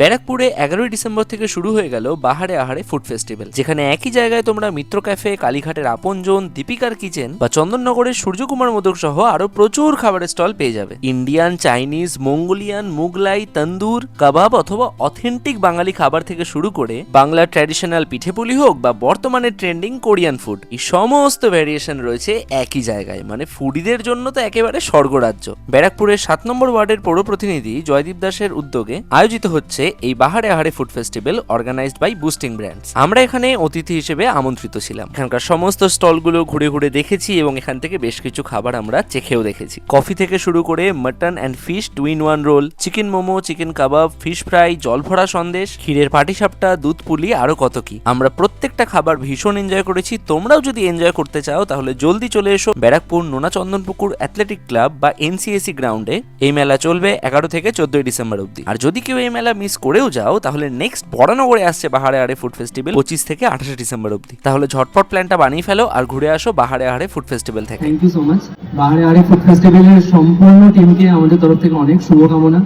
ব্যারাকপুরে এগারোই ডিসেম্বর থেকে শুরু হয়ে গেল বাহারে আহারে ফুড ফেস্টিভ্যাল, যেখানে একই জায়গায় তোমরা মিত্র ক্যাফে, কালীঘাটের আপনজন, দীপিকার কিচেন বা চন্দননগরের সূর্যকুমার মোদক সহ আরও প্রচুর খাবারের স্টল পেয়ে যাবে। Indian, Chinese, Mongolian Mughlai tandoor, কাবাব অথবা অথেন্টিক বাঙালি খাবার থেকে শুরু করে বাংলার ট্র্যাডিশনাল পিঠেপুলি হোক বা বর্তমানে ট্রেন্ডিং কোরিয়ান ফুড, এই সমস্ত ভ্যারিয়েশন রয়েছে একই জায়গায়। মানে ফুডিদের জন্য তো একেবারে স্বর্গরাজ্য। ব্যারাকপুরের সাত নম্বর ওয়ার্ডের পৌর প্রতিনিধি জয়দীপ দাসের উদ্যোগে আয়োজিত হচ্ছে এই Bahare Ahare food festival organised by boosting brands আমরা এখানে অতিথি হিসেবে আমন্ত্রিত ছিলাম। এখানকার সমস্ত স্টলগুলো ঘুরে ঘুরে দেখেছি এবং এখান থেকে বেশ কিছু খাবার আমরা চেখেও দেখেছি। কফি থেকে শুরু করে mutton and fish two in one roll chicken momo chicken kebab fish fry জল ভরা সন্দেশ, ক্ষীরের পাটিসাপটা, দুধ পুলি, আরও কত কি। আমরা প্রত্যেকটা খাবার ভীষণ এনজয় করেছি। তোমরাও যদি এনজয় করতে চাও, তাহলে জলদি চলে এসো ব্যারাকপুর নোনা চন্দনপুকুর অ্যাথলেটিক ক্লাব বা এনসিএসি গ্রাউন্ডে এই মেলা চলবে এগারো থেকে চোদ্দই ডিসেম্বর অবধি। আর যদি কেউ এই মেলা মিস করেও যাও, তাহলে নেক্সট বড়নগরে আসছে বাহারে আড়ে ফুড ফেস্টিভ্যাল পঁচিশ থেকে আঠাশে ডিসেম্বর অবধি। তাহলে ঝটপট প্ল্যানটা বানিয়ে ফেলো আর ঘুরে আসো বাহারে আহারে ফুড ফেস্টিভ্যাল থেকে। Thank you so much Bahare আরে ফুড ফেস্টিভ্যালের সম্পূর্ণ টিমকে আমাদের তরফ থেকে অনেক শুভকামনা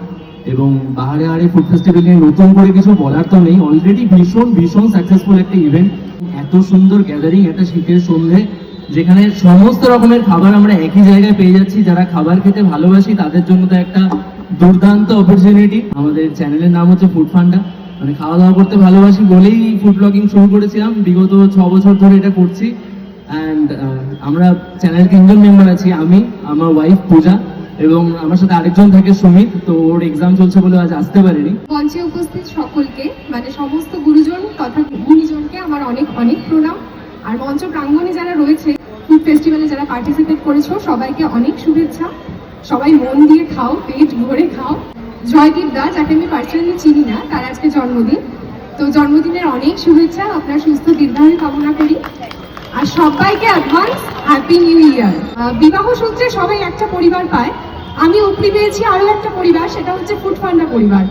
এবং বাহারে আরে ফুড ফেস্টিভ্যাল নতুন করে কিছু বলার তো নেই। অলরেডি ভীষণ ভীষণ সাকসেসফুল একটা ইভেন্ট এত সুন্দর গ্যাদারিং একটা শীতের সন্ধে, যেখানে সমস্ত রকমের খাবার আমরা একই জায়গায় পেয়ে যাচ্ছি। যারা খাবার খেতে ভালোবাসি, তাদের জন্য তো একটা দুর্দান্ত অপরচুনিটি আমাদের চ্যানেলের নাম হচ্ছে ফুড ফান্ডা মানে খাওয়া দাওয়া করতে ভালোবাসি বলেই ফুড ব্লগিং শুরু করেছিলাম। বিগত ছ বছর ধরে এটা করছি। অ্যান্ড আমরা চ্যানেল তিনজন মেম্বার আছি। আমি, আমার ওয়াইফ পূজা এবং আমার সাথে আরেকজন থাকে সুমিত। তো ওর এক্সাম চলছে বলে আজ আসতে পারিনি। মঞ্চে উপস্থিত সকলকে মানে সমস্ত গুরুজন তথা গুণীজনকে আমার অনেক অনেক প্রণাম। আর মঞ্চ প্রাঙ্গণে যারা রয়েছে ফুড ফেস্টিভ্যালে যারা পার্টিসিপেট করেছ, সবাইকে অনেক শুভেচ্ছা। সবাই মন দিয়ে খাও, পেট ভরে খাও। জয়দীপ দা যাকে আমি পার্সোনালি চিনি না, তার আজকে জন্মদিন। তো জন্মদিনের অনেক শুভেচ্ছা, আপনার সুস্থ দীর্ঘায়ু কামনা করি। আর সবাইকে অ্যাডভান্স হ্যাপি নিউ ইয়ার বিবাহ সূত্রে সবাই একটা পরিবার পায়। আমি উপরি পেয়েছি আরও একটা পরিবার, সেটা হচ্ছে ফুড ফান্ডা পরিবার।